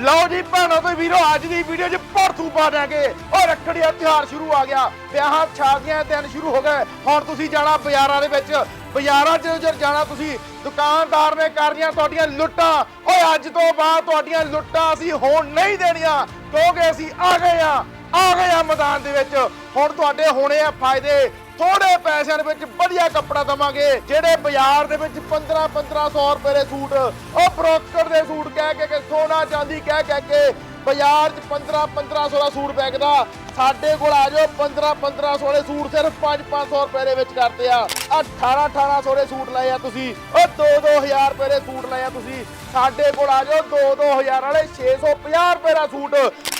ਲਓ ਜੀ ਭੈਣੋ ਤੇ ਵੀਰੋ, ਅੱਜ ਦੀ ਵੀਡੀਓ 'ਚ ਭੜਥੂ ਪਾ ਦਿਆਂਗੇ। ਉਹ ਰੱਖੜੀ ਦਾ ਤਿਉਹਾਰ ਸ਼ੁਰੂ ਆ ਗਿਆ। ਵਿਆਹਾਂ ਛਾਦੀਆਂ ਦਿਨ ਸ਼ੁਰੂ ਹੋ ਗਏ। ਹੁਣ ਤੁਸੀਂ ਜਾਣਾ ਬਾਜ਼ਾਰਾਂ ਦੇ ਵਿੱਚ। ਬਾਜ਼ਾਰਾਂ 'ਚ ਜਦ ਜਾਣਾ ਤੁਸੀਂ, ਦੁਕਾਨਦਾਰ ਨੇ ਕਰਨੀਆਂ ਤੁਹਾਡੀਆਂ ਲੁੱਟਾਂ। ਓਏ ਅੱਜ ਤੋਂ ਬਾਅਦ ਤੁਹਾਡੀਆਂ ਲੁੱਟਾਂ ਅਸੀਂ ਹੋਣ ਨਹੀਂ ਦੇਣੀਆਂ। ਕਿਉਂਕਿ ਅਸੀਂ ਆ ਗਏ ਆ ਆ ਗਏ ਆ ਮੈਦਾਨ ਦੇ ਵਿੱਚ। ਹੁਣ ਤੁਹਾਡੇ ਹੋਣੇ ਆ ਫਾਇਦੇ। ਥੋੜੇ ਪੈਸਿਆਂ ਦੇ ਵਿੱਚ ਵਧੀਆ ਕੱਪੜਾ ਦਵਾਂਗੇ, ਜਿਹੜੇ ਬਾਜ਼ਾਰ ਦੇ ਵਿੱਚ 15 1500 ਰੁਪਏ ਦੇ ਸੂਟ, ਉਹ ਬ੍ਰੋਕਰ ਦੇ ਸੂਟ ਕਹਿ ਕੇ, ਕਿ ਸੋਨਾ ਚਾਂਦੀ ਕਹਿ ਕਹਿ ਕੇ ਬਾਜ਼ਾਰ 'ਚ 15 1500 ਦਾ ਸੂਟ ਵਿਕਦਾ। ਸਾਡੇ ਕੋਲ ਆ ਜਾਓ 15 1500 ਦੇ ਸੂਟ ਸਿਰਫ 5 500 ਰੁਪਏ ਦੇ ਵਿੱਚ ਕਰਦੇ ਆ। 18 1800 ਦੇ ਸੂਟ ਲਏ ਆ ਤੁਸੀਂ, ਉਹ 2 2000 ਰੁਪਏ ਦੇ ਸੂਟ ਲਏ ਆ ਤੁਸੀਂ। ਸਾਡੇ ਕੋਲ ਆ ਜਾਓ 2 2000 ਵਾਲੇ 650 ਰੁਪਏ ਦਾ ਸੂਟ।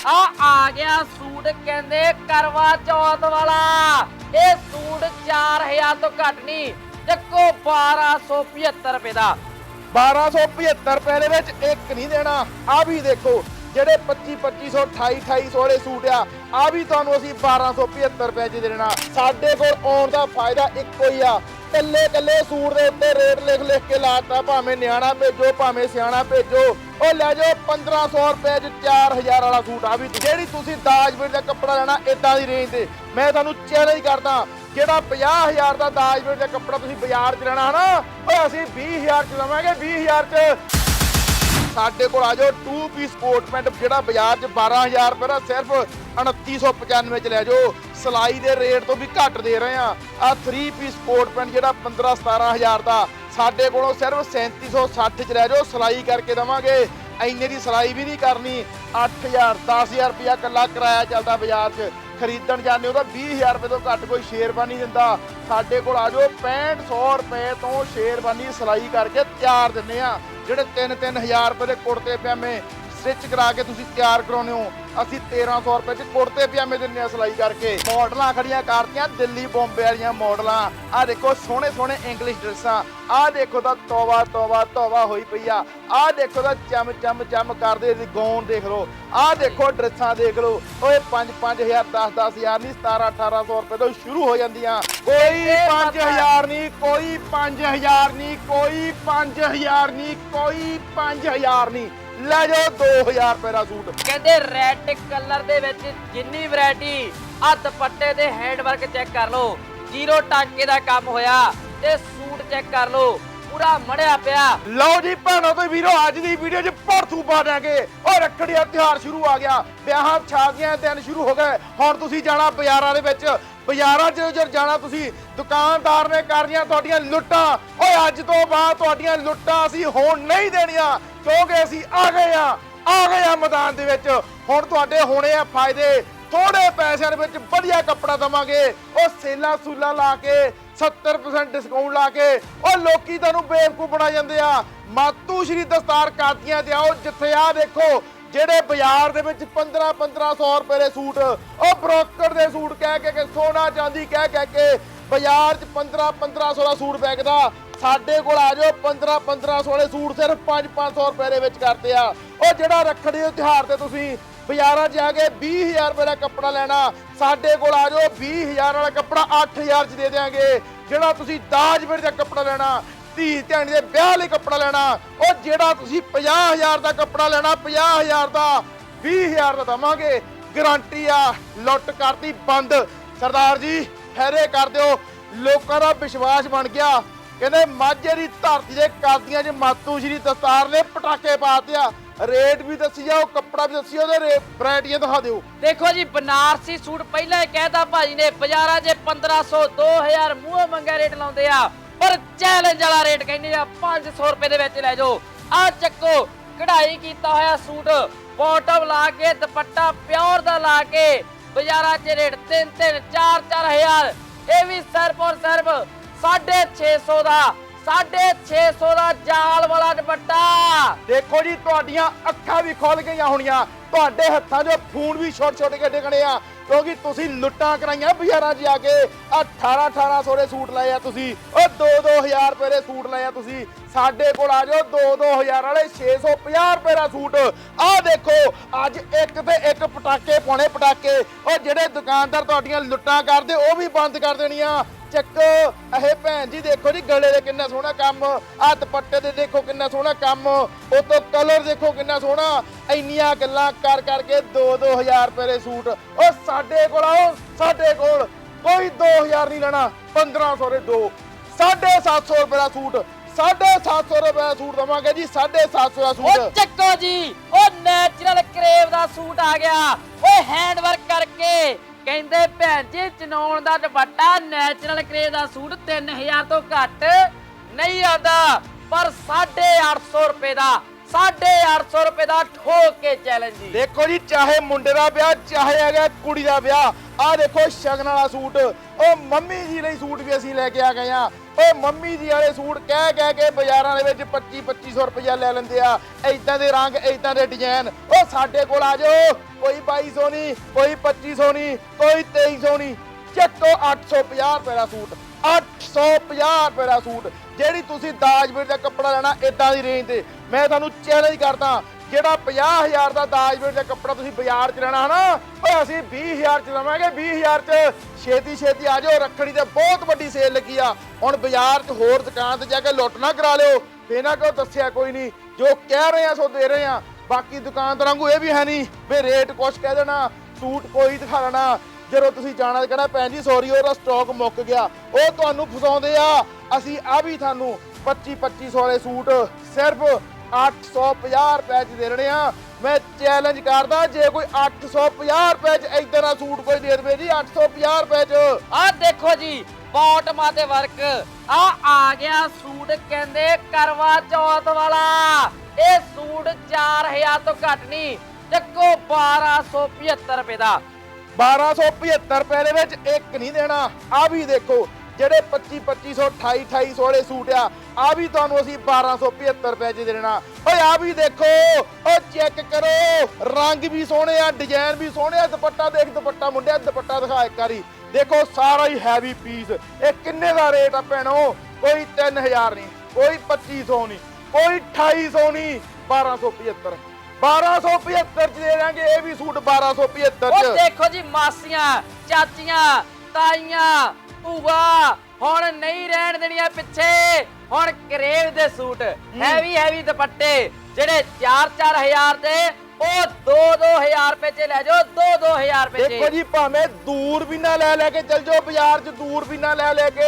ਆ ਆ ਗਿਆ ਸੂਟ ਕਹਿੰਦੇ ਕਰਵਾ ਚੌਥ ਵਾਲਾ। ਇਹ ਸੂਟ 4000 ਤੋਂ ਘੱਟ ਨਹੀਂ, ਚੱਕੋ 1275 ਰੁਪਏ ਦਾ। 1275 ਰੁਪਏ ਦੇ ਵਿੱਚ ਇੱਕ ਨਹੀਂ ਦੇਣਾ। ਆ ਵੀ ਦੇਖੋ, ਜਿਹੜੇ 25 2500 28 2800 ਵਾਲੇ ਸੂਟ ਆ ਆ ਵੀ ਤੁਹਾਨੂੰ ਅਸੀਂ 1275 ਰੁਪਏ 'ਚ ਦੇਣਾ। ਸਾਡੇ ਕੋਲ ਆਉਣ ਦਾ ਫਾਇਦਾ ਇੱਕੋ ਹੀ ਆ। ਕੱਲੇ ਕੱਲੇ ਸੂਟ ਦੇ ਉੱਤੇ ਰੇਟ ਲਿਖ ਲਿਖ ਕੇ ਲਾਤਾ, ਭਾਵੇਂ ਨਿਆਣਾ ਭੇਜੋ, ਭਾਵੇਂ ਸਿਆਣਾ ਭੇਜੋ। ਉਹ ਲੈ ਜਾਓ 1500 ਰੁਪਏ 'ਚ 4000 ਵਾਲਾ ਸੂਟ ਆ ਵੀ ਜਿਹੜੀ ਤੁਸੀਂ ਦਾਜਵੀਰ ਦਾ ਕੱਪੜਾ ਲੈਣਾ ਇਦਾਂ ਦੀ ਰੇਂਜ ਤੇ। ਮੈਂ ਤੁਹਾਨੂੰ ਚੈਲੰਜ ਕਰਦਾ, ਜਿਹੜਾ 50000 ਦਾ ਦਾਜ ਵੀਰ ਦਾ ਕੱਪੜਾ ਤੁਸੀਂ ਬਾਜ਼ਾਰ 'ਚ ਲੈਣਾ ਹਨਾ ਓਏ ਅਸੀਂ 20000 'ਚ ਲਵਾਂਗੇ 20000 'ਚ। ਸਾਡੇ ਕੋਲ ਆ ਜਾਓ। 2 ਪੀਸ ਕੋਟ ਪੈਂਟ ਜਿਹੜਾ ਬਾਜ਼ਾਰ 'ਚ 12000 ਰੁਪਏ ਦਾ ਸਿਰਫ 2995 'ਚ ਲੈ ਜਾਓ। ਸਲਾਈ ਦੇ ਰੇਟ ਤੋਂ ਵੀ ਘੱਟ ਦੇ ਰਹੇ ਆ। ਆ 3 ਪੀਸ ਕੋਟ ਪੈਂਟ ਜਿਹੜਾ 15 17000 ਦਾ, ਸਾਡੇ ਕੋਲੋਂ ਸਿਰਫ 3760 'ਚ ਲੈ ਜਾਓ। ਸਲਾਈ ਕਰਕੇ ਦਵਾਂਗੇ। ਐਨੇ ਦੀ ਸਲਾਈ ਵੀ ਨਹੀਂ ਕਰਨੀ। 8000 10000 ਰੁਪਇਆ ਕੱਲਾ ਕਿਰਾਇਆ ਚੱਲਦਾ ਬਾਜ਼ਾਰ 'ਚ। ਖਰੀਦਣ ਜਾਂਦੇ ਹੋ ਤਾਂ 20000 ਰੁਪਏ ਤੋਂ ਘੱਟ ਕੋਈ ਸ਼ੇਰਵਾਨੀ ਦਿੰਦਾ। ਸਾਡੇ ਕੋਲ ਆ ਜਾਓ 6500 ਰੁਪਏ ਤੋਂ ਸ਼ੇਰਵਾਨੀ ਸਲਾਈ ਕਰਕੇ ਤਿਆਰ ਦਿੰਨੇ ਆ ਜਿਹੜੇ 3-3000 ਰੁਪਏ ਦੇ ਕੁੜਤੇ ਪਜਾਮੇ ਸਟਿਚ ਕਰਾ ਕੇ ਤੁਸੀਂ ਤਿਆਰ ਕਰਾਉਨੇ ਹੋ। ਅਸੀਂ 1300 ਰੁਪਏ ਚ ਕੁੜਤੇ ਪਜਾਮੇ ਦਿੰਨੇ ਆ ਸਲਾਈ ਕਰਕੇ। ਮਾਡਲਾਂ ਖੜੀਆਂ ਕਰਤੀਆਂ ਦਿੱਲੀ ਬੰਬੇ ਵਾਲੀਆਂ ਮਾਡਲਾਂ। ਆ ਦੇਖੋ ਸੋਹਣੇ ਸੋਹਣੇ ਇੰਗਲਿਸ਼ ਡਰੈਸਾਂ। ਆ ਦੇਖੋ ਤਾਂ ਤੋਬਾ ਤੋਬਾ ਤੋਬਾ ਹੋਈ ਪਈ ਆ। ਆ ਦੇਖੋ ਤਾਂ ਚਮ ਚਮ ਚਮ ਕਰਦੇ ਦੀ ਗੌਨ ਦੇਖ ਲਓ। ਆ ਦੇਖੋ ਡਰੈਸਾਂ ਦੇਖ ਲਓ। ਓਏ 5 5000 10 10000 ਨਹੀਂ 17 1800 ਰੁਪਏ ਤੋਂ ਸ਼ੁਰੂ ਹੋ ਜਾਂਦੀਆਂ। ਕੋਈ 5000 ਨਹੀਂ ਕੋਈ 5000 ਨਹੀਂ ਕੋਈ 5000 ਨਹੀਂ ਕੋਈ 5000 ਨਹੀਂ। ਲੈ ਜਾਓ 2000 ਰੁਪਏ ਦਾ ਸੂਟ। ਕਹਿੰਦੇ ਰੈੱਡ ਕਲਰ ਦੇ ਵਿੱਚ ਜਿੰਨੀ ਵੈਰਾਈਟੀ ਆ ਦੁਪੱਟੇ ਦੇ ਹੈਂਡਵਰਕ ਚੈੱਕ ਕਰ ਲਓ। ਜ਼ੀਰੋ ਟਾਂਕੇ ਦਾ ਕੰਮ ਹੋਇਆ ਤੇ ਸੂਟ ਚੈੱਕ ਕਰ ਲਓ। ਪੂਰਾ ਮੜਿਆ ਪਿਆ। ਲਓ ਜੀ ਭੈਣੋ ਤੇ ਵੀਰੋ ਅੱਜ ਦੀ ਵੀਡੀਓ 'ਚ ਭੜਥੂ ਪਾ ਦਿਆਂਗੇ। ਉਹ ਰੱਖੜੀ ਦਾ ਤਿਉਹਾਰ ਸ਼ੁਰੂ ਆ ਗਿਆ। ਵਿਆਹਾਂ ਸ਼ਾਦੀਆਂ ਦੇ ਦਿਨ ਸ਼ੁਰੂ ਹੋ ਗਏ। ਹੁਣ ਤੁਸੀਂ ਜਾਣਾ ਬਾਜ਼ਾਰਾਂ ਦੇ ਵਿੱਚ। ਬਾਜ਼ਾਰਾਂ 'ਚ ਜਦ ਜਾਣਾ ਤੁਸੀਂ, ਦੁਕਾਨਦਾਰ ਨੇ ਕਰਨੀਆਂ ਤੁਹਾਡੀਆਂ ਲੁੱਟਾਂ। ਓਏ, ਅੱਜ ਤੋਂ ਬਾਅਦ ਤੁਹਾਡੀਆਂ ਲੁੱਟਾਂ ਅਸੀਂ ਹੋਣ ਨਹੀਂ ਦੇਣੀਆਂ, ਕਿਉਂਕਿ ਅਸੀਂ ਆ ਗਏ ਆ ਆ ਗਏ ਆ ਮੈਦਾਨ ਦੇ ਵਿੱਚ। ਹੁਣ ਤੁਹਾਡੇ ਹੋਣੇ ਆ ਫਾਇਦੇ ਥੋੜੇ ਪੈਸਿਆਂ ਦੇ ਵਿੱਚ ਵਧੀਆ ਕੱਪੜਾ ਦਵਾਂਗੇ। ਉਹ ਸੇਲਾ ਸੂਲਾ ਲਾ ਕੇ 70% ਡਿਸਕਾਊਂਟ ਲਾ ਕੇ, ਉਹ ਲੋਕੀ ਤੁਹਾਨੂੰ ਬੇਵਕੂਫ ਬਣਾ ਜਾਂਦੇ ਆ। ਮਾਤੂ ਸ਼੍ਰੀ ਦਸਤਾਰ ਕਾਦੀਆਂ ਤੇ ਆਓ ਜਿੱਥੇ ਆ ਦੇਖੋ ਜਿਹੜੇ ਬਾਜ਼ਾਰ ਦੇ ਵਿੱਚ 15 1500 ਰੁਪਏ ਦੇ ਸੂਟ, ਉਹ ਬ੍ਰੋਕਰ ਦੇ ਸੂਟ ਕਹਿ ਕੇ ਕਿ ਸੋਨਾ ਚਾਂਦੀ ਕਹਿ ਕਹਿ ਕੇ ਬਾਜ਼ਾਰ 'ਚ 15 1500 ਦਾ ਸੂਟ ਵਿਕਦਾ ਸਾਡੇ ਕੋਲ ਆ ਜਾਓ 15 1500 ਵਾਲੇ ਸੂਟ ਸਿਰਫ 5 500 ਰੁਪਏ ਦੇ ਵਿੱਚ ਕਰਦੇ ਆ। ਉਹ ਜਿਹੜਾ ਰੱਖੜੀ ਦੇ ਤਿਉਹਾਰ ਤੇ ਤੁਸੀਂ ਬਾਜ਼ਾਰਾਂ 'ਚ ਜਾ ਕੇ 20000 ਰੁਪਏ ਦਾ ਕੱਪੜਾ ਲੈਣਾ, ਸਾਡੇ ਕੋਲ ਆ ਜਾਓ 20000 ਵਾਲਾ ਕੱਪੜਾ 8000 'ਚ ਦੇ ਦੇਾਂਗੇ ਜਿਹੜਾ ਤੁਸੀਂ ਦਾਜ ਵੀਰ ਦਾ ਕੱਪੜਾ ਲੈਣਾ ਧੀ ਧਿਆਣੀ ਦੇ ਵਿਆਹ ਲਈ ਕੱਪੜਾ ਲੈਣਾ, ਉਹ ਜਿਹੜਾ ਤੁਸੀਂ 50000 ਦਾ ਕੱਪੜਾ ਲੈਣਾ 50000 ਦਾ 20000 ਦਾ ਦਵਾਂਗੇ। ਗਾਰੰਟੀ ਆ, ਲੁੱਟ ਕਰਤੀ ਬੰਦ। ਸਰਦਾਰ ਜੀ ਠਹਿਰੇ ਕਰ ਦਿਓ। ਲੋਕਾਂ ਦਾ ਵਿਸ਼ਵਾਸ ਬਣ ਗਿਆ। ਕਹਿੰਦੇ, ਮਾਝੇ ਦੀ ਧਰਤੀ ਦੇ ਕਾਦੀਆਂ 'ਚ ਮਾਤੂ ਸ਼੍ਰੀ ਦਸਤਾਰ ਨੇ ਪਟਾਕੇ ਪਾਤੇ ਆ। ਰੇਟ ਵੀ ਦੱਸੀ ਜਾਓ ਕੱਪੜਾ ਵੀ ਦੱਸੀ ਉਹਦੇ ਰੇ ਵੈਰਾਈਟੀਆਂ ਦਿਖਾ ਦਿਓ। ਦੇਖੋ ਜੀ, ਬਨਾਰਸੀ ਸੂਟ ਪਹਿਲਾਂ ਹੀ ਕਹਿਤਾ ਭਾਜੀ ਨੇ, ਬਾਜ਼ਾਰਾਂ 'ਚ 1500 2000 ਮੂੰਹ ਮੰਗਾ ਰੇਟ ਲਾਉਂਦੇ ਆ। ਪਰ ਚੈਲੰਜ ਵਾਲਾ ਰੇਟ ਕਹਿੰਦੇ ਆ 500 ਰੁਪਏ ਦੇ ਵਿੱਚ ਲੈ ਜਾਓ। ਆ ਚੱਕੋ, ਕਢਾਈ ਕੀਤਾ ਹੋਇਆ ਸੂਟ ਬਾਟਮ ਲਾ ਕੇ, ਦੁਪੱਟਾ ਪਿਓਰ ਦਾ ਲਾ ਕੇ, ਬਾਜ਼ਾਰਾਂ 'ਚ ਰੇਟ 3 3 4 4000 ਇਹ ਵੀ ਸਿਰਫ ਔਰ ਸਿਰਫ 650 ਦਾ 650 ਦਾ ਜਾਲ ਵਾਲਾ ਦੁਪੱਟਾ। ਦੇਖੋ ਜੀ, ਤੁਹਾਡੀਆਂ ਅੱਖਾਂ ਵੀ ਖੁੱਲ ਗਈਆਂ ਹੋਣੀਆਂ। ਤੁਹਾਡੇ ਹੱਥਾਂ 'ਚ ਫੋਨ ਵੀ ਛੋਟੇ ਛੋਟੇ ਕੇ ਡਿੱਗਣੇ ਆ। ਕਿਉਂਕਿ ਤੁਸੀਂ ਲੁੱਟਾਂ ਕਰਾਈਆਂ ਬਾਜ਼ਾਰਾਂ 'ਚ ਜਾ ਕੇ। 18 1800 ਦੇ ਸੂਟ ਲਏ ਆ ਤੁਸੀਂ। ਉਹ 2 2000 ਰੁਪਏ ਦੇ ਸੂਟ ਲਏ ਆ ਤੁਸੀਂ। ਸਾਡੇ ਕੋਲ ਆ ਜਾਓ 2 2000 ਵਾਲੇ 650 ਰੁਪਏ ਦਾ ਸੂਟ। ਆਹ ਦੇਖੋ, ਅੱਜ ਇੱਕ ਤੇ ਇੱਕ ਪਟਾਕੇ ਪਾਉਣੇ ਪਟਾਕੇ। ਉਹ ਜਿਹੜੇ ਦੁਕਾਨਦਾਰ ਤੁਹਾਡੀਆਂ ਲੁੱਟਾਂ ਕਰਦੇ, ਉਹ ਵੀ ਬੰਦ ਕਰ ਦੇਣੀਆਂ। ਚੱਕੋ। ਇਹ ਭੈਣ ਜੀ, ਦੇਖੋ ਜੀ, ਗਲੇ ਦੇ ਕਿੰਨਾ ਸੋਹਣਾ ਕੰਮ। ਆ ਦੁਪੱਟੇ ਦੇ ਦੇਖੋ ਕਿੰਨਾ ਸੋਹਣਾ ਕੰਮ। ਉਤੋਂ ਕਲਰ ਦੇਖੋ ਕਿੰਨਾ ਸੋਹਣਾ। ਇੰਨੀਆਂ ਗੱਲਾਂ ਕਰ ਕਰਕੇ 2-2000 ਰੁਪਏ ਦੇ ਸੂਟ। ਉਹ ਸਾਡੇ ਕੋਲ ਆਓ, ਸਾਡੇ ਕੋਲ। ਕੋਈ 2000 ਨਹੀਂ ਲੈਣਾ 1500 ਦੇ ਦੋ। 750 ਰੁਪਏ ਦਾ ਸੂਟ 750 ਰੁਪਏ ਦਾ ਸੂਟ ਦਵਾਂਗੇ ਜੀ 750 ਦਾ ਉਹ ਸੂਟ ਚੱਕੋ ਜੀ, ਉਹ ਨੈਚੁਰਲ ਕਰੇਵ ਦਾ ਸੂਟ ਆ ਗਿਆ। ਉਹ ਹੈਂਡ ਵਰਕ ਕਰਕੇ। ਕਹਿੰਦੇ ਭੈਣ ਜੀ ਚਨੌਣ ਦਾ ਦੁਪੱਟਾ ਨੈਚੁਰਲ ਕਰੇਵ ਦਾ ਸੂਟ 3000 ਤੋਂ ਘੱਟ ਨਹੀਂ ਆਉਂਦਾ, ਪਰ 850 ਰੁਪਏ ਦਾ 850 ਰੁਪਏ ਦਾ ਠੋਕ ਕੇ ਚੈਲੰਜ ਜੀ। ਦੇਖੋ ਜੀ, ਚਾਹੇ ਮੁੰਡੇ ਦਾ ਵਿਆਹ, ਚਾਹੇ ਹੈਗਾ ਕੁੜੀ ਦਾ ਵਿਆਹ, ਆਹ ਦੇਖੋ ਸ਼ਗਨ ਵਾਲਾ ਸੂਟ, ਉਹ ਮੰਮੀ ਜੀ ਲਈ ਸੂਟ ਵੀ ਅਸੀਂ ਲੈ ਕੇ ਆ ਗਏ ਆ ਉਹ ਮੰਮੀ ਜੀ ਵਾਲੇ ਸੂਟ ਕਹਿ ਕਹਿ ਕੇ ਬਾਜ਼ਾਰਾਂ ਦੇ ਵਿੱਚ 25 2500 ਰੁਪਇਆ ਲੈ ਲੈਂਦੇ ਆ। ਐਦਾਂ ਦੇ ਰੰਗ ਐਦਾਂ ਦੇ ਡਿਜ਼ਾਈਨ ਉਹ ਸਾਡੇ ਕੋਲ ਆ ਜਾਓ। ਕੋਈ 2200 ਨਹੀਂ, ਕੋਈ 2500 ਨਹੀਂ, ਕੋਈ 2300 ਨਹੀਂ। ਚੱਕੋ 850 ਰੁਪਏ ਦਾ ਸੂਟ। 850 ਰੁਪਏ ਦਾ ਸੂਟ। ਜਿਹੜੀ ਤੁਸੀਂ ਦਾਜਵੀਰ ਦਾ ਕੱਪੜਾ ਲੈਣਾ ਇਦਾਂ ਦੀ ਰੇਂਜ ਤੇ। ਮੈਂ ਤੁਹਾਨੂੰ ਚੈਲੰਜ ਕਰਦਾ, ਜਿਹੜਾ 50000 ਦਾ ਦਾਜਵੀਰ ਦਾ ਕੱਪੜਾ ਤੁਸੀਂ ਬਾਜ਼ਾਰ 'ਚ ਲੈਣਾ ਹਨਾ ਓਏ ਅਸੀਂ 20000 'ਚ ਲਵਾਂਗੇ 20000 'ਚ ਛੇਤੀ ਛੇਤੀ ਆ ਜਾਓ। ਰੱਖੜੀ ਤੇ ਬਹੁਤ ਵੱਡੀ ਸੇਲ ਲੱਗੀ ਆ। ਹੁਣ ਬਾਜ਼ਾਰ 'ਚ ਹੋਰ ਦੁਕਾਨ ਤੇ ਜਾ ਕੇ ਲੁੱਟ ਨਾ ਕਰਾ ਲਿਓ। ਫੇਰ ਨਾ ਕੋ ਦੱਸਿਆ ਕੋਈ ਨਹੀਂ। ਜੋ ਕਹਿ ਰਹੇ ਆ, ਸੋ ਦੇ ਰਹੇ ਆ। ਬਾਕੀ ਦੁਕਾਨਦਾਰਾਂ ਨੂੰ ਇਹ ਵੀ ਹੈ ਨਹੀਂ ਵੀ ਰੇਟ ਕੁਛ ਕਹਿ ਦੇਣਾ ਸੂਟ ਕੋਈ ਦਿਖਾ ਦੇਣਾ। ਜਦੋਂ ਤੁਸੀਂ ਜਾਣਾ ਤਾਂ ਕਹਿਣਾ, ਭੈਣ ਜੀ ਸੌਰੀ ਉਹਦਾ ਸਟਾਕ ਮੁੱਕ ਗਿਆ। ਉਹ ਤੁਹਾਨੂੰ ਫਸਾਉਂਦੇ ਆ। ਅਸੀਂ ਆ ਵੀ ਤੁਹਾਨੂੰ 25 2500 ਦੇ ਸੂਟ ਸਿਰਫ 850 ਰੁਪਏ ਚ ਦੇ ਰਹੇ ਆ। ਮੈਂ ਚੈਲੰਜ ਕਰਦਾ ਜੇ ਕੋਈ 850 ਰੁਪਏ ਚ ਇਦਾਂ ਦਾ ਸੂਟ ਕੋਈ ਦੇ ਦੇਵੇ ਜੀ 850 ਰੁਪਏ ਚ। ਆਹ ਦੇਖੋ ਜੀ ਬਾਟਮਾਂ ਤੇ ਵਰਕ ਆ ਆ ਗਿਆ ਸੂਟ ਕਹਿੰਦੇ ਕਰਵਾ ਚੌਥ ਵਾਲਾ। ਇਹ ਸੂਟ 4000 ਤੋਂ ਘੱਟ ਨਹੀਂ ਚੱਕੋ 1275 ਰੁਪਏ ਦਾ। 1275 ਰੁਪਏ ਦੇ ਵਿੱਚ ਇੱਕ ਨਹੀਂ ਦੇਣਾ। ਆ ਵੀ ਦੇਖੋ ਜਿਹੜੇ 25 2500 28 2800 ਵਾਲੇ ਸੂਟ ਆ ਆ ਵੀ ਤੁਹਾਨੂੰ ਅਸੀਂ 1275 ਰੁਪਏ 'ਚ ਦੇਣਾ। ਓਏ, ਆ ਵੀ ਦੇਖੋ, ਓ ਚੈੱਕ ਕਰੋ, ਰੰਗ ਵੀ ਸੋਹਣੇ ਆ, ਡਿਜ਼ਾਈਨ ਵੀ ਸੋਹਣੇ ਆ, ਦੁਪੱਟਾ ਦੇਖ, ਦੁਪੱਟਾ ਮੁੰਡਿਆ, ਦੁਪੱਟਾ ਦਿਖਾ ਇੱਕ ਵਾਰੀ। ਦੇਖੋ, ਸਾਰਾ ਹੀ ਹੈਵੀ ਪੀਸ ਇਹ ਕਿੰਨੇ ਦਾ ਰੇਟ ਆ ਭੈਣੋ? ਕੋਈ 3000 ਨਹੀਂ, ਕੋਈ 2500 ਨਹੀਂ, ਕੋਈ 2800 ਨਹੀਂ 1275 1275 ਚ ਦੇ ਦਾਂਗੇ, ਇਹ ਵੀ ਸੂਟ 1275 ਉਹ ਚ। ਦੇਖੋ ਜੀ, ਮਾਸੀਆਂ, ਚਾਚੀਆਂ, ਤਾਈਆਂ ਭੂਆ ਹੁਣ ਨਹੀਂ ਰਹਿਣ ਦੇਣੀਆਂ ਪਿੱਛੇ। ਹੁਣ ਕਰੇਵ ਦੇ ਸੂਟ ਹੈਵੀ ਹੈਵੀ ਦੁਪੱਟੇ ਜਿਹੜੇ 4-4000 ਦੇ ਉਹ 2-2000 ਰੁਪਏ ਚ ਲੈ ਜਾਓ 2-2000 ਰੁਪਏ ਦੇਖੋ ਜੀ ਭਾਵੇਂ ਦੂਰ ਵੀ ਨਾ ਲੈ ਲੈ ਕੇ ਚੱਲ ਜਾਓ ਬਾਜ਼ਾਰ 'ਚ ਦੂਰ ਵੀ ਨਾ ਲੈ ਲੈ ਕੇ।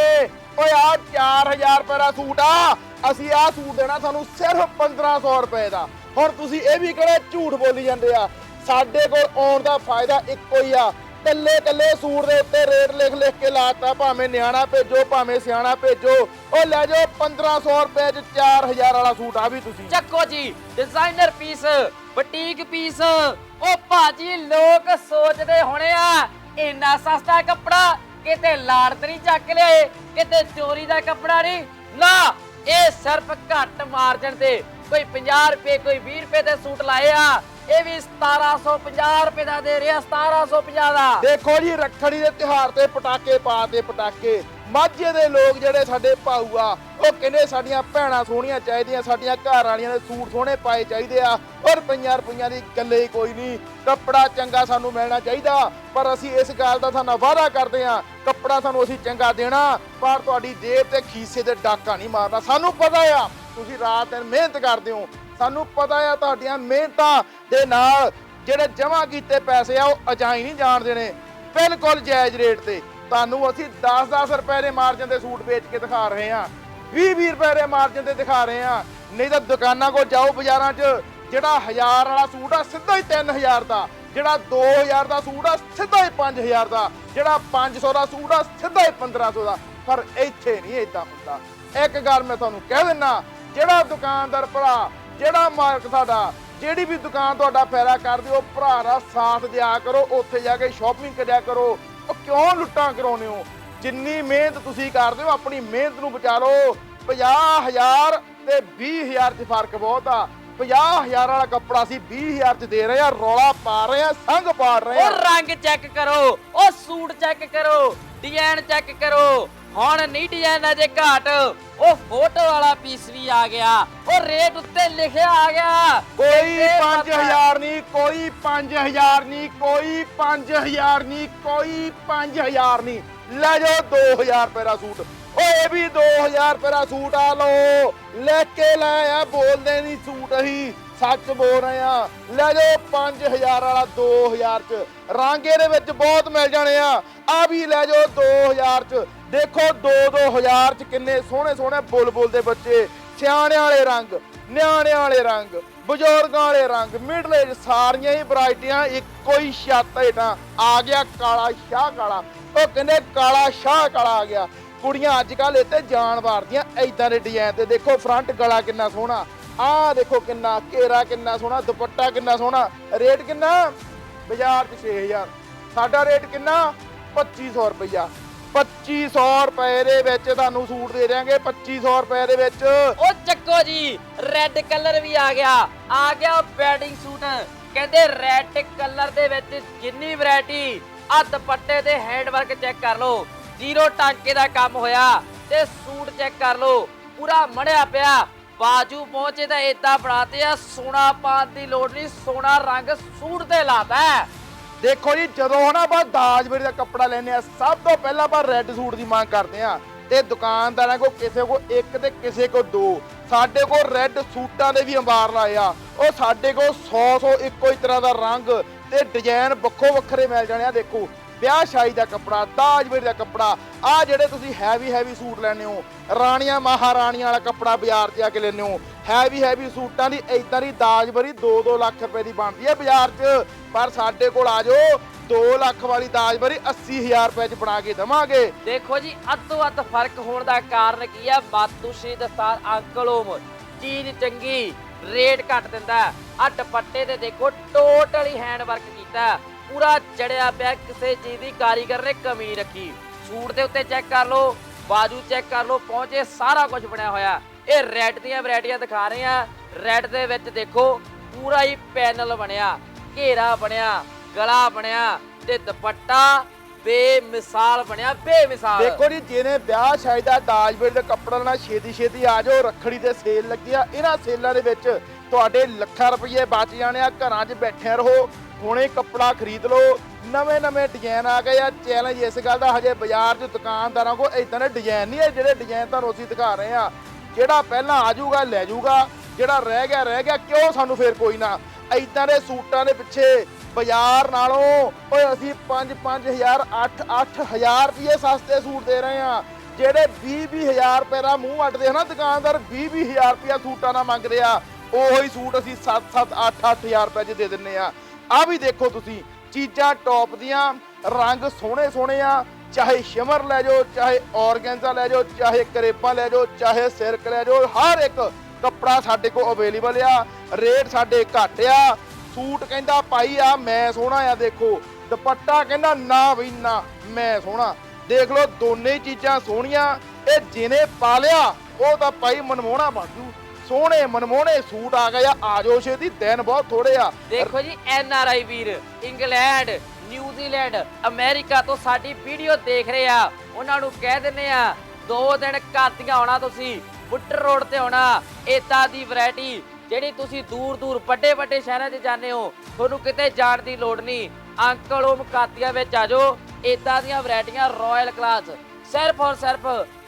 ਓਏ ਆ 4000 ਰੁਪਏ ਦਾ ਸੂਟ ਆ। ਅਸੀਂ ਆ ਸੂਟ ਦੇਣਾ ਤੁਹਾਨੂੰ ਸਿਰਫ 1500 ਰੁਪਏ ਦਾ। ਹੁਣ ਤੁਸੀਂ ਇਹ ਵੀ ਕਿਹੜੇ ਝੂਠ ਬੋਲੀ ਜਾਂਦੇ ਆ? ਸਾਡੇ ਕੋਲ ਆਉਣ ਦਾ ਫਾਇਦਾ ਇੱਕੋ ਹੀ ਆ। ਕੱਲੇ ਕੱਲੇ ਸੂਟ ਦੇ ਉੱਤੇ ਰੇਟ ਲਿਖ ਲਿਖ ਕੇ ਲਾਤਾ, ਭਾਵੇਂ ਨਿਆਣਾ ਭੇਜੋ, ਭਾਵੇਂ ਸਿਆਣਾ ਭੇਜੋ। ਉਹ ਲੈ ਜਾਓ 1500 ਰੁਪਏ 'ਚ 4000 ਵਾਲਾ ਸੂਟ ਆ ਵੀ ਤੁਸੀਂ। ਚੱਕੋ ਜੀ ਡਿਜ਼ਾਈਨਰ ਪੀਸ ਬੁਟੀਕ ਪੀਸ ਉਹ ਭਾਜੀ ਲੋਕ ਸੋਚਦੇ ਹੋਣੇ ਆ, ਇੰਨਾ ਸਸਤਾ ਕੱਪੜਾ ਕਿਤੇ ਲਾੜ ਤੇ ਨਹੀਂ ਚੱਕ ਲਿਆਏ ਕਿਤੇ ਚੋਰੀ ਦਾ ਕੱਪੜਾ ਨਹੀਂ। ਨਾ, ਇਹ ਸਿਰਫ ਘੱਟ ਮਾਰਜਨ ਤੇ ਕੋਈ 50 ਰੁਪਏ, ਕੋਈ 20 ਰੁਪਏ ਦੇ ਸੂਟ ਲਾਏ ਆ। ਇਹ ਵੀ 1750 ਰੁਪਏ ਦਾ ਦੇ ਰਿਹਾ 1750 ਦਾ। ਦੇਖੋ ਜੀ, ਰੱਖੜੀ ਦੇ ਤਿਉਹਾਰ ਤੇ ਪਟਾਕੇ ਪਾਤੇ ਪਟਾਕੇ। ਮਾਝੇ ਦੇ ਲੋਕ ਜਿਹੜੇ ਸਾਡੇ ਭਾਊ ਆ, ਉਹ ਕਹਿੰਦੇ ਸਾਡੀਆਂ ਭੈਣਾਂ ਸੋਹਣੀਆਂ ਚਾਹੀਦੀਆਂ, ਸਾਡੀਆਂ ਘਰ ਵਾਲੀਆਂ ਦੇ ਸੂਟ ਸੋਹਣੇ ਪਾਏ ਚਾਹੀਦੇ ਆ, ਔਰ ਪੰਜਾਂ ਰੁਪਈਆਂ ਦੀ ਗੱਲੇ ਕੋਈ ਨਹੀਂ ਕੱਪੜਾ ਚੰਗਾ ਸਾਨੂੰ ਮਿਲਣਾ ਚਾਹੀਦਾ, ਪਰ ਅਸੀਂ ਇਸ ਗੱਲ ਦਾ ਤੁਹਾਨੂੰ ਵਾਅਦਾ ਕਰਦੇ ਆ ਕੱਪੜਾ ਸਾਨੂੰ ਅਸੀਂ ਚੰਗਾ ਦੇਣਾ, ਪਰ ਤੁਹਾਡੀ ਜੇਬ ਤੇ ਖੀਸੇ ਤੇ ਡਾਕਾ ਨਹੀਂ ਮਾਰਨਾ। ਸਾਨੂੰ ਪਤਾ ਆ, ਤੁਸੀਂ ਰਾਤ ਦਿਨ ਮਿਹਨਤ ਕਰਦੇ ਹੋ ਸਾਨੂੰ ਪਤਾ ਆ ਤੁਹਾਡੀਆਂ ਮਿਹਨਤਾਂ ਦੇ ਨਾਲ ਜਿਹੜੇ ਜਮ੍ਹਾਂ ਕੀਤੇ ਪੈਸੇ ਆ, ਉਹ ਅਜਾਈ ਨਹੀਂ ਜਾਣ ਦੇਣੇ। ਬਿਲਕੁਲ ਜਾਇਜ਼ ਰੇਟ ਤੇ। ਤੁਹਾਨੂੰ ਅਸੀਂ 10-10 ਰੁਪਏ ਦੇ ਮਾਰਜਨ ਦੇ ਸੂਟ ਵੇਚ ਕੇ ਦਿਖਾ ਰਹੇ ਹਾਂ। 20-20 ਰੁਪਏ ਦੇ ਮਾਰਜਨ ਤੇ ਦਿਖਾ ਰਹੇ ਹਾਂ। ਨਹੀਂ ਤਾਂ ਦੁਕਾਨਾਂ ਕੋਲ ਜਾਓ ਬਾਜ਼ਾਰਾਂ 'ਚ। ਜਿਹੜਾ 1000 ਵਾਲਾ ਸੂਟ ਆ, ਸਿੱਧਾ ਹੀ 3000 ਦਾ। ਜਿਹੜਾ 2000 ਦਾ ਸੂਟ ਆ, ਸਿੱਧਾ ਹੀ 5000 ਦਾ। ਜਿਹੜਾ 500 ਦਾ ਸੂਟ ਆ, ਸਿੱਧਾ ਹੀ 1500 ਦਾ। ਪਰ ਇੱਥੇ ਨਹੀਂ ਇਦਾਂ ਹੁੰਦਾ। ਇੱਕ ਗੱਲ ਮੈਂ ਤੁਹਾਨੂੰ ਕਹਿ ਦਿੰਨਾ, ਜਿਹੜਾ ਦੁਕਾਨਦਾਰ ਭਰਾ ਜਿਹੜਾ ਮਾਲਕ ਸਾਡਾ ਜਿਹੜੀ ਵੀ ਦੁਕਾਨ ਤੁਹਾਡਾ ਫਾਇਦਾ ਕਰਦੀ ਉਹ ਭਰਾ ਦਾ ਸਾਥ ਦਿਆ ਕਰੋ ਉੱਥੇ ਜਾ ਕੇ ਸ਼ਾਪਿੰਗ ਕਰਿਆ ਕਰੋ। ਉਹ ਕਿਉਂ ਲੁੱਟਾਂ ਕਰਾਉਂਦੇ ਹੋ? ਜਿੰਨੀ ਮਿਹਨਤ ਤੁਸੀਂ ਕਰਦੇ ਹੋ ਆਪਣੀ ਮਿਹਨਤ ਨੂੰ ਬਚਾ ਲਓ। 50000 ਤੇ 20000 ਚ ਫ਼ਰਕ ਬਹੁਤ ਆ। 50000 ਵਾਲਾ ਕੱਪੜਾ ਸੀ 20000 ਚ ਦੇ ਰਹੇ ਆ ਰੌਲਾ ਪਾ ਰਹੇ ਆ ਸੰਗ ਪਾੜ ਰਹੇ ਉਹ ਆ ਰੰਗ ਚੈੱਕ ਕਰੋ ਉਹ ਸੂਟ ਚੈੱਕ ਕਰੋ ਡਿਜ਼ਾਈਨ ਚੈੱਕ ਕਰੋ। ਹੁਣ ਨਹੀਂ ਡਿਜ਼ਾਈਨ ਅਜੇ ਘਾਟ। ਉਹ ਫੋਟੋ ਵਾਲਾ ਪੀਸ ਵੀ ਆ ਗਿਆ। ਉਹ ਰੇਟ ਉੱਤੇ ਲਿਖਿਆ ਆ ਗਿਆ। ਕੋਈ ਇਹ ਪਤਾ- 5000 ਨਹੀਂ ਕੋਈ 5000 ਨਹੀਂ ਕੋਈ 5000 ਨਹੀਂ ਕੋਈ 5000 ਨਹੀਂ। ਲੈ ਜਾਓ 2000 ਰੁਪਏ ਦਾ ਸੂਟ। ਓਏ ਇਹ ਵੀ 2000 ਰੁਪਏ ਦਾ ਸੂਟ ਆ ਲਓ। ਲੈ ਕੇ ਲੈ ਆ ਬੋਲਦੇ ਨਹੀਂ ਸੂਟ ਅਸੀਂ। ਸੱਚ ਬੋਲ ਰਹੇ ਆ ਲੈ ਜਾਓ 5000 ਵਾਲਾ 2000 ਚ। ਰੰਗ ਇਹਦੇ ਵਿੱਚ ਬਹੁਤ ਮਿਲ ਜਾਣੇ ਆ। ਆ ਵੀ ਲੈ ਜਾਓ 2000 ਚ। ਦੇਖੋ 2-2000 ਚ ਕਿੰਨੇ ਸੋਹਣੇ ਸੋਹਣੇ ਬੁਲਬੁਲ ਦੇ ਬੱਚੇ ਸਿਆਣਿਆਂ ਵਾਲੇ ਰੰਗ ਨਿਆਣਿਆਂ ਵਾਲੇ ਰੰਗ, ਬਜ਼ੁਰਗਾਂ ਵਾਲੇ ਰੰਗ ਮਿਡਲ ਏਜ ਸਾਰੀਆਂ ਹੀ ਵੈਰਾਈਟੀਆਂ ਇੱਕੋ ਹੀ ਛੱਤ ਹੇਠਾਂ ਆ ਗਿਆ ਕਾਲਾ ਸ਼ਾਹ ਕਾਲਾ। ਉਹ ਕਹਿੰਦੇ ਕਾਲਾ ਸ਼ਾਹ ਕਾਲਾ ਆ ਗਿਆ। ਕੁੜੀਆਂ ਅੱਜ ਕੱਲ ਇੱਥੇ ਜਾਨ ਵਾਰਦੀਆਂ ਐਦਾਂ ਦੇ ਡਿਜ਼ਾਈਨ ਤੇ ਦੇਖੋ ਫਰੰਟ ਗਲਾ ਕਿੰਨਾ ਸੋਹਣਾ, ਆਹ ਦੇਖੋ ਕਿੰਨਾ, ਘੇਰਾ ਕਿੰਨਾ ਸੋਹਣਾ, ਦੁਪੱਟਾ ਕਿੰਨਾ ਸੋਹਣਾ ਰੇਟ ਕਿੰਨਾ? ਬਾਜ਼ਾਰ 'ਚ 6000 ਸਾਡਾ ਰੇਟ ਕਿੰਨਾ? 2500 ਰੁਪਈਆ। 2500 ਰੁਪਏ ਦੇ ਵਿੱਚ ਤੁਹਾਨੂੰ ਸੂਟ ਦੇ ਦਿਆਂਗੇ 2500 ਰੁਪਏ ਦੇ ਵਿੱਚ। ਉਹ ਚੱਕੋ ਜੀ ਰੈੱਡ ਕਲਰ ਵੀ ਆ ਗਿਆ। ਆ ਗਿਆ ਬੈਡਿੰਗ ਸੂਟ ਕਹਿੰਦੇ ਰੈੱਡ ਕਲਰ ਦੇ ਵਿੱਚ ਜਿੰਨੀ ਵੈਰਾਈਟੀ ਆ ਦੁਪੱਟੇ ਤੇ ਹੈਂਡ ਵਰਕ ਚੈੱਕ ਕਰ ਲਓ। ਜ਼ੀਰੋ ਟਾਂਕੇ ਦਾ ਕੰਮ ਹੋਇਆ ਤੇ ਸੂਟ ਚੈੱਕ ਕਰ ਲਓ। ਪੂਰਾ ਮੜਿਆ ਪਿਆ। ਬਾਜੂ ਪਹੁੰਚੇ ਤਾਂ ਏਦਾਂ ਬਣਾਤੇ ਆ, ਸੋਨਾ ਪਾਉਣ ਦੀ ਲੋੜ ਨਹੀਂ, ਸੋਨਾ ਰੰਗ ਸੂਟ ਤੇ ਲਾਤਾ ਦੇਖੋ ਜੀ, ਜਦੋਂ ਹਨਾ ਆਪਾਂ ਦਾਜ ਵੇਰੀ ਦਾ ਕੱਪੜਾ ਲੈਨੇ ਆ ਸਭ ਤੋਂ ਪਹਿਲਾਂ ਆਪਾਂ ਰੈੱਡ ਸੂਟ ਦੀ ਮੰਗ ਕਰਦੇ ਆ ਤੇ ਦੁਕਾਨਦਾਰਾਂ ਕੋ ਕਿਸੇ ਕੋ ਇੱਕ ਤੇ ਕਿਸੇ ਕੋ ਦੋ। ਸਾਡੇ ਕੋਲ ਰੈੱਡ ਸੂਟਾਂ ਦੇ ਵੀ ਅੰਬਾਰ ਲਾਏ ਆ। ਉਹ ਸਾਡੇ ਕੋਲ 100 100 ਇੱਕੋ ਹੀ ਤਰ੍ਹਾਂ ਦਾ ਰੰਗ ਤੇ ਡਿਜ਼ਾਈਨ ਵੱਖੋ ਵੱਖਰੇ ਮਿਲ ਜਾਣੇ ਆ, ਦੇਖੋ। ਵਿਆਹ ਸ਼ਾਹੀ ਦਾ ਕੱਪੜਾ ਦਾਜ ਵੇਰੀ ਦਾ ਕੱਪੜਾ ਆ ਜਿਹੜੇ ਤੁਸੀਂ ਹੈਵੀ ਹੈਵੀ ਸੂਟ ਲੈਣੇ ਹੋ, ਰਾਣੀਆਂ, ਮਹਾਰਾਣੀਆਂ ਵਾਲਾ ਕੱਪੜਾ ਬਾਜ਼ਾਰ 'ਚ ਆ ਕੇ ਲੈਣੇ ਹੋ ਹੈਵੀ ਹੈਵੀ ਸੂਟਾਂ ਦੀ ਇਦਾਂ ਦੀ ਦਾਜ 2-2 ਲੱਖ ਰੁਪਏ ਦੀ ਬਣਦੀ ਹੈ ਬਾਜ਼ਾਰ 'ਚ। ਪਰ ਸਾਡੇ ਕੋਲ ਆ ਜਾਓ 2 ਲੱਖ ਵਾਲੀ ਦਾਜ 80000 ਰੁਪਏ 'ਚ ਬਣਾ ਕੇ ਦਵਾਂਗੇ। ਦੇਖੋ ਜੀ, ਅੱਧੋ ਅੱਧ ਫ਼ਰਕ ਹੋਣ ਦਾ ਕਾਰਨ ਕੀ ਆ ਮਾਤੂਸ਼ੀ ਦਸਤਾਰ ਅੰਕਲ ਓਮ, ਚੀਜ਼ ਚੰਗੀ, ਰੇਟ ਘੱਟ ਦਿੰਦਾ ਆ ਦੁਪੱਟੇ ਤੇ ਦੇਖੋ ਟੋਟਲੀ ਹੈਂਡ ਵਰਕ ਕੀਤਾ। ਪੂਰਾ ਚੜਿਆ ਪਿਆ ਕਿਸੇ ਚੀਜ਼ ਦੀ ਕਾਰੀਗਰ ਨੇ ਕਮੀ ਨਹੀਂ ਰੱਖੀ। ਸੂਟ ਦੇ ਉੱਤੇ ਚੈੱਕ ਕਰ ਲਓ, ਬਾਜੂ ਚੈੱਕ ਕਰ ਲਓ, ਪਹੁੰਚੇ, ਸਾਰਾ ਕੁਝ ਬਣਿਆ ਹੋਇਆ। ਇਹ ਰੈੱਡ ਦੀਆਂ ਵੈਰਾਈਟੀਆਂ ਦਿਖਾ ਰਹੇ ਆ ਰੈੱਡ ਦੇ ਵਿੱਚ ਦੇਖੋ, ਪੂਰਾ ਹੀ ਪੈਨਲ ਬਣਿਆ, ਘੇਰਾ ਬਣਿਆ, ਗਲਾ ਬਣਿਆ ਤੇ ਦੁਪੱਟਾ ਬੇਮਿਸਾਲ ਬਣਿਆ, ਬੇਮਿਸਾਲ। ਦੇਖੋ ਜੀ, ਜਿਹਨੇ ਵਿਆਹ ਸ਼ਾਇਦ ਦਾ ਦਾਜ ਦਾ ਕੱਪੜਾ ਲੈਣਾ ਛੇਤੀ ਛੇਤੀ ਆ ਜਾਓ, ਰੱਖੜੀ ਤੇ ਸੇਲ ਲੱਗੀ ਆ। ਇਹਨਾਂ ਸੇਲਾਂ ਦੇ ਵਿੱਚ ਤੁਹਾਡੇ ਲੱਖਾਂ ਰੁਪਏ ਬਚ ਜਾਣੇ ਆ, ਘਰਾਂ 'ਚ ਬੈਠੇ ਰਹੋ। ਹੁਣੇ ਕੱਪੜਾ ਖਰੀਦ ਲਓ। ਨਵੇਂ ਨਵੇਂ ਡਿਜ਼ਾਈਨ ਆ ਗਏ ਆ। ਚੈਲੰਜ ਇਸ ਗੱਲ ਦਾ ਹਜੇ ਬਾਜ਼ਾਰ 'ਚ ਦੁਕਾਨਦਾਰਾਂ ਕੋਲ ਇਦਾਂ ਦੇ ਡਿਜ਼ਾਈਨ ਨਹੀਂ ਹੈ ਜਿਹੜੇ ਡਿਜ਼ਾਈਨ ਤੁਹਾਨੂੰ ਅਸੀਂ ਦਿਖਾ ਰਹੇ ਆ। ਜਿਹੜਾ ਪਹਿਲਾਂ ਆ ਜਾਊਗਾ, ਲੈ ਜਾਊਗਾ। ਜਿਹੜਾ ਰਹਿ ਗਿਆ ਰਹਿ ਗਿਆ, ਕਿਉਂ ਸਾਨੂੰ ਫੇਰ ਕੋਈ ਨਾ? ਇਦਾਂ ਦੇ ਸੂਟਾਂ ਦੇ ਪਿੱਛੇ ਬਾਜ਼ਾਰ ਨਾਲੋਂ ਓਏ ਅਸੀਂ 5 5000 8 8000 ਰੁਪਏ ਸਸਤੇ ਸੂਟ ਦੇ ਰਹੇ ਆ। ਜਿਹੜੇ 20 20000 ਰੁਪਏ ਦਾ ਮੂੰਹ ਅੱਡਦੇ ਹਨਾ ਦੁਕਾਨਦਾਰ 20 20000 ਰੁਪਏ ਸੂਟਾਂ ਦਾ ਮੰਗਦੇ ਆ। ਉਹੀ ਸੂਟ ਅਸੀਂ 7 7 8 8000 ਰੁਪਏ 'ਚ ਦੇ ਦਿੰਨੇ ਆ। ਆ ਵੀ ਦੇਖੋ ਤੁਸੀਂ, ਚੀਜ਼ਾਂ ਟੌਪ ਦੀਆਂ, ਰੰਗ ਸੋਹਣੇ ਸੋਹਣੇ ਆ, ਚਾਹੇ ਸ਼ਿਮਰ ਲੈ ਜਾਓ, ਚਾਹੇ ਔਰਗੈਂਜ਼ਾ ਲੈ ਜਾਓ, ਚਾਹੇ ਕਰੇਪਾਂ ਲੈ ਜਾਓ, ਚਾਹੇ ਸਿਰਕ ਲੈ ਜਾਓ, ਹਰ ਇੱਕ ਕੱਪੜਾ ਸਾਡੇ ਕੋਲ ਅਵੇਲੇਬਲ ਆ ਰੇਟ ਸਾਡੇ ਘੱਟ ਆ, ਸੂਟ ਕਹਿੰਦਾ ਭਾਈ ਆ, ਮੈਂ ਸੋਹਣਾ ਆ, ਦੇਖੋ, ਦੁਪੱਟਾ ਕਹਿੰਦਾ ਨਾ ਵੀ ਨਾ, ਮੈਂ ਸੋਹਣਾ। ਦੇਖ ਲਓ, ਦੋਨੇ ਚੀਜ਼ਾਂ ਸੋਹਣੀਆਂ, ਇਹ ਜਿਹਨੇ ਪਾ ਲਿਆ, ਉਹ ਤਾਂ ਭਾਈ ਮਨਮੋਹਣਾ ਬਾਜੂ। ਸੋਹਣੇ ਮਨਮੋਹਣੇ ਸੂਟ ਆ ਗਏ ਆ। ਆਜੋ ਛੇਤੀ, ਦਿਨ ਬਹੁਤ ਥੋੜੇ ਆ। ਦੇਖੋ ਜੀ, ਐਨ ਆਰ ਆਈ ਵੀਰ, ਇੰਗਲੈਂਡ ਨਿਊਜ਼ੀਲੈਂਡ ਅਮਰੀਕਾ ਤੋਂ ਸਾਡੀ ਵੀਡੀਓ ਦੇਖ ਰਹੇ ਆ। ਉਹਨਾਂ ਨੂੰ ਕਹਿ ਦਿੰਨੇ ਆ, ਦੋ ਦਿਨ ਘਾਤੀਆਂ ਆਉਣਾ ਤੁਸੀਂ, ਬੁੱਟਰ ਰੋਡ ਤੇ ਆਉਣਾ, ਏਦਾਂ ਦੀ ਵੈਰਾਈਟੀ, ਜਿਹੜੀ ਤੁਸੀਂ ਦੂਰ ਦੂਰ ਵੱਡੇ ਵੱਡੇ ਸ਼ਹਿਰਾਂ 'ਚ ਜਾਂਦੇ ਹੋ, ਤੁਹਾਨੂੰ ਕਿਤੇ ਜਾਣ ਦੀ ਲੋੜ ਨਹੀਂ। ਅੰਕਲ ਉਹ ਕਾਤੀਆਂ ਵਿੱਚ ਆ ਜਾਓ, ਏਦਾਂ ਦੀਆਂ ਵੈਰਾਈਟੀਆਂ ਰਾਇਲ ਕਲਾਸ ਸਿਰਫ ਔਰ ਸਿਰਫ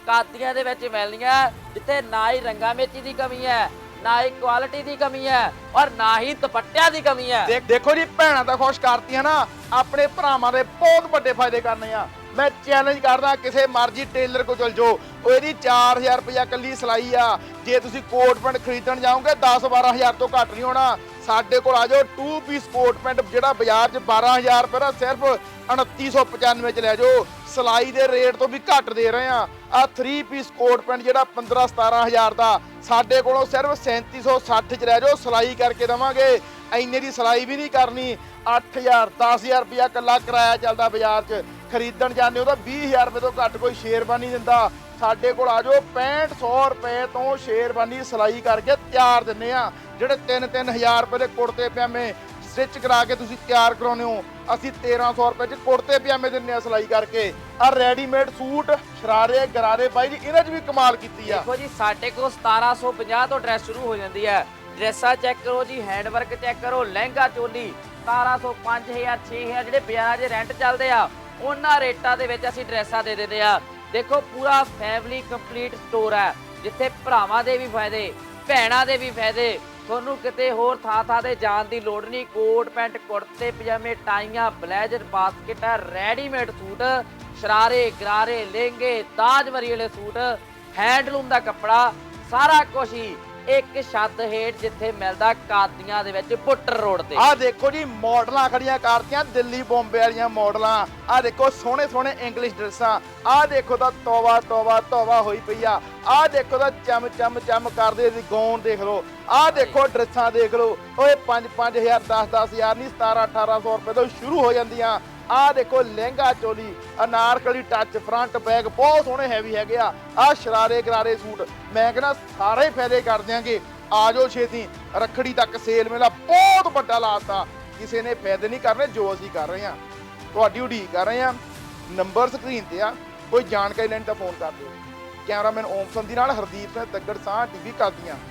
ਕਾਤੀਆਂ ਦੇ ਵਿੱਚ ਮਿਲਣੀਆਂ, ਜਿੱਥੇ ਨਾ ਹੀ ਰੰਗਾ ਮੇਚੀ ਦੀ ਕਮੀ ਹੈ, ਨਾ ਹੀ ਕੁਆਲਿਟੀ ਦੀ ਕਮੀ ਹੈ ਔਰ ਨਾ ਹੀ ਦੁਪੱਟਿਆਂ ਦੀ ਕਮੀ ਹੈ। ਦੇਖ, ਦੇਖੋ ਜੀ, ਭੈਣਾਂ ਤਾਂ ਖੁਸ਼ ਕਰਤੀਆਂ ਨਾ, ਆਪਣੇ ਭਰਾਵਾਂ ਦੇ ਬਹੁਤ ਵੱਡੇ ਫਾਇਦੇ ਕਰਨੇ ਆ। ਮੈਂ ਚੈਲੰਜ ਕਰਦਾ, ਕਿਸੇ ਮਰਜ਼ੀ ਟੇਲਰ ਕੋ ਚਲ ਜਾਓ, ਉਹ ਇਹਦੀ 4000 ਰੁਪਇਆ ਕੱਲੀ ਸਿਲਾਈ ਆ। ਜੇ ਤੁਸੀਂ ਕੋਟ ਪੈਂਟ ਖਰੀਦਣ ਜਾਓਗੇ 10 12000 ਤੋਂ ਘੱਟ ਨਹੀਂ ਹੋਣਾ। ਸਾਡੇ ਕੋਲ ਆ ਜਾਓ 2 ਪੀਸ ਕੋਟ ਪੈਂਟ ਜਿਹੜਾ ਬਾਜ਼ਾਰ 'ਚ 12000 ਰੁਪਏ ਦਾ ਸਿਰਫ 2995 ਚ ਲੈ ਜਾਓ। ਸਿਲਾਈ ਦੇ ਰੇਟ ਤੋਂ ਵੀ ਘੱਟ ਦੇ ਰਹੇ ਆ। ਆ 3 ਪੀਸ ਕੋਟ ਪੈਂਟ ਜਿਹੜਾ 15 17000 ਦਾ, ਸਾਡੇ ਕੋਲੋਂ ਸਿਰਫ 3760 ਚ ਰਹਿ ਜਾਓ, ਸਿਲਾਈ ਕਰਕੇ ਦਵਾਂਗੇ। ਐਨੇ ਦੀ ਸਿਲਾਈ ਵੀ ਨਹੀਂ ਕਰਨੀ 8000 10000 ਰੁਪਇਆ ਕੱਲਾ ਕਿਰਾਇਆ ਚੱਲਦਾ ਬਾਜ਼ਾਰ 'ਚ। ਖਰੀਦਣ ਜਾਂਦੇ ਹੋ ਤਾਂ 20000 ਰੁਪਏ ਤੋਂ ਘੱਟ ਕੋਈ ਸ਼ੇਰਵਾਨੀ ਦਿੰਦਾ। ਸਾਡੇ ਕੋਲ ਆ ਜਾਓ 6500 ਰੁਪਏ ਤੋਂ ਸ਼ੇਰਵਾਨੀ ਸਿਲਾਈ ਕਰਕੇ ਤਿਆਰ ਦਿੰਨੇ ਆ ਜਿਹੜੇ 3-3000 ਰੁਪਏ ਦੇ ਕੁੜਤੇ ਪਿਆਮੇ ਸਟਿਚ ਕਰਾ ਕੇ ਤੁਸੀਂ ਤਿਆਰ ਕਰਾਉਨੇ ਹੋ। ਅਸੀਂ 1300 ਰੁਪਏ ਚ ਕੁੜਤੇ, ਪਜਾਮੇ ਦਿੰਨੇ ਆ ਸਿਲਾਈ ਕਰਕੇ। ਆ ਰੈਡੀਮੇਡ ਸੂਟ, ਸ਼ਰਾਰੇ, ਗਰਾਰੇ ਬਾਈ ਜੀ ਇਹਨਾਂ 'ਚ ਵੀ ਕਮਾਲ ਕੀਤੀ ਆ। ਦੇਖੋ ਜੀ, ਸਾਡੇ ਕੋਲ 1750 ਤੋਂ ਡਰੈਸ ਸ਼ੁਰੂ ਹੋ ਜਾਂਦੀ ਹੈ। ਡਰੈਸਾਂ ਚੈੱਕ ਕਰੋ ਜੀ ਹੈਂਡ ਵਰਕ ਚੈੱਕ ਕਰੋ, ਲਹਿੰਗਾ, ਚੋਲੀ 1700 5000 6000 ਜਿਹੜੇ ਬਾਜ਼ਾਰਾਂ 'ਚ ਰੈਂਟ ਚੱਲਦੇ ਆ, ਉਹਨਾਂ ਰੇਟਾਂ ਦੇ ਵਿੱਚ ਅਸੀਂ ਡਰੈਸਾਂ ਦੇ ਦਿੰਦੇ ਆ। ਦੇਖੋ, ਪੂਰਾ ਫੈਮਿਲੀ ਕੰਪਲੀਟ ਸਟੋਰ ਹੈ, ਜਿੱਥੇ ਭਰਾਵਾਂ ਦੇ ਵੀ ਫਾਇਦੇ, ਭੈਣਾਂ ਦੇ ਵੀ ਫਾਇਦੇ ਤੁਹਾਨੂੰ ਕਿਤੇ ਹੋਰ ਥਾਂ ਥਾਂ ਤੇ ਜਾਣ ਦੀ ਲੋੜ ਨਹੀਂ। ਕੋਟ, ਪੈਂਟ, ਕੁੜਤੇ, ਪਜਾਮੇ, ਟਾਈਆਂ, ਬਲੇਜ਼ਰ, ਬਾਸਕਟਾਂ, ਰੈਡੀਮੇਡ ਸੂਟ, ਸ਼ਰਾਰੇ, ਗਰਾਰੇ, ਲਹਿੰਗੇ ਤਾਜਮਰੀ ਵਾਲੇ ਸੂਟ, ਹੈਂਡਲੂਮ ਦਾ ਕੱਪੜਾ, ਸਾਰਾ ਕੁਝ ਹੀ ਇੱਕ ਛੱਤ ਹੇਠ ਜਿੱਥੇ ਮਿਲਦਾ ਕਾਦੀਆਂ ਦੇ ਵਿੱਚ ਬੁੱਟਰ ਰੋਡ ਤੇ। ਆਹ ਦੇਖੋ ਜੀ, ਮਾਡਲਾਂ ਖੜੀਆਂ ਕਰਤੀਆਂ, ਦਿੱਲੀ, ਬੰਬੇ ਵਾਲੀਆਂ ਮਾਡਲਾਂ। ਆਹ ਦੇਖੋ, ਸੋਹਣੇ ਸੋਹਣੇ ਇੰਗਲਿਸ਼ ਡਰੈਸਾਂ ਆਹ ਦੇਖੋ ਤਾਂ ਤੋਬਾ ਤੋਬਾ ਤੋਬਾ ਹੋਈ ਪਈ ਆ। ਆਹ ਦੇਖੋ ਤਾਂ ਚਮ ਚਮ ਚਮ ਕਰਦੇ ਦੀ ਗੌਨ ਦੇਖ ਲਓ। ਆਹ ਦੇਖੋ ਡਰੈਸਾਂ ਦੇਖ ਲਓ। ਓਏ 5 5000 10 10000 ਨਹੀਂ 17 1800 ਰੁਪਏ ਤੋਂ ਸ਼ੁਰੂ ਹੋ ਜਾਂਦੀਆਂ। ਆਹ ਦੇਖੋ lehenga choli, anarkali touch front bag ਬਹੁਤ ਸੋਹਣੇ ਹੈਵੀ ਹੈਗੇ ਆ। ਆਹ ਸ਼ਰਾਰੇ ਗਰਾਰੇ ਸੂਟ, ਮੈਂ ਕਹਿੰਦਾ ਸਾਰੇ ਫਾਇਦੇ ਕਰ ਦਿਆਂਗੇ। ਆ ਜਾਓ ਛੇਤੀ, ਰੱਖੜੀ ਤੱਕ ਸੇਲ ਮੇਲਾ ਬਹੁਤ ਵੱਡਾ ਲਾਤਾ ਕਿਸੇ ਨੇ ਫਾਇਦੇ ਨਹੀਂ ਕਰਨੇ, ਜੋ ਅਸੀਂ ਕਰ ਰਹੇ ਹਾਂ। ਤੁਹਾਡੀ ਉਡੀਕ ਕਰ ਰਹੇ ਹਾਂ। ਨੰਬਰ ਸਕਰੀਨ ਤੇ ਆ, ਕੋਈ ਜਾਣਕਾਰੀ ਲੈਣ ਤਾਂ ਫੋਨ ਕਰ ਦਿਓ। ਕੈਮਰਾਮੈਨ ਓਮ ਸੰਧੀ ਨਾਲ ਹਰਦੀਪ ਸਿੰਘ ਤੱਗੜ ਸਾਹ ਟੀਵੀ ਕਰਦੀਆਂ